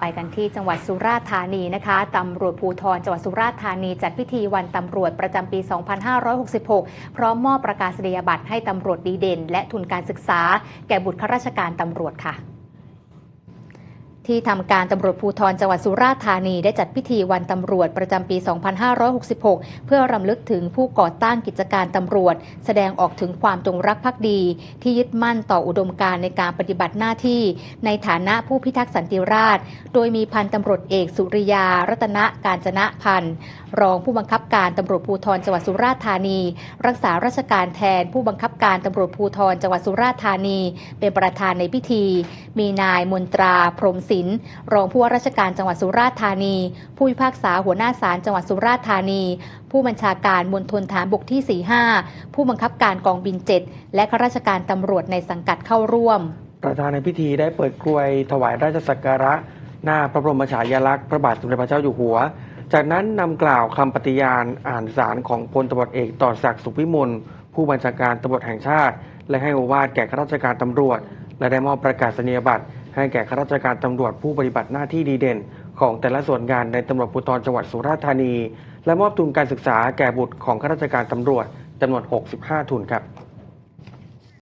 ไปกันที่จังหวัดสุราษฎร์ธานีนะคะตำรวจภูธรจังหวัดสุราษฎร์ธานีจัดพิธีวันตำรวจประจำปี 2566 พร้อมมอบประกาศนียบัตรให้ตำรวจดีเด่น และทุนการศึกษา แก่บุตรข้าราชการตำรวจค่ะ ที่ทำการตำรวจภูธรจังหวัดสุราษฎร์ธานีได้จัดพิธีวันตำรวจประจำปี 2566 เพื่อรำลึกถึงผู้ก่อตั้งกิจการตำรวจ แสดงออกถึงความจงรักภักดี ที่ยึดมั่นต่ออุดมการณ์ในการปฏิบัติหน้าที่ ในฐานะผู้พิทักษ์สันติราษฎร์โดยมีพันตำรวจเอกสุริยา รัตนการจนะพันธ์รองผู้บังคับการตำรวจภูธรจังหวัดสุราษฎร์ธานี รักษาราชการแทนผู้บังคับการตำรวจภูธรจังหวัดสุราษฎร์ธานี เป็นประธานในพิธี มีนายมนตราพรหมศิลป์รองผู้ว่าราชการจังหวัดสุราษฎร์ธานี ผู้พิพากษาหัวหน้าศาลจังหวัดสุราษฎร์ธานี ผู้บัญชาการมณฑลฐานบกที่ 45 ผู้บังคับการกองบิน 7 และข้าราชการตำรวจในสังกัดเข้าร่วม ประธานในพิธีได้เปิดกลวยถวายราชสักการะ หน้าพระบรมฉายาลักษณ์พระบาทสมเด็จพระเจ้าอยู่หัว จากนั้นนำกล่าวคำปฏิญาณอ่านสารของพลตำรวจเอกต่อศักดิ์สุขวิมลผู้บัญชาการตำรวจแห่งชาติ และให้โอวาทแก่ข้าราชการตำรวจ และได้มอบประกาศนียบัตร ให้แก่ข้าราชการตำรวจผู้ปฏิบัติหน้าที่ดีเด่น ของแต่ละส่วนงานในตำรวจภูธรจังหวัดสุราษฎร์ธานี และมอบทุนการศึกษาแก่บุตรของข้าราชการตำรวจจำนวน 65 ทุนครับ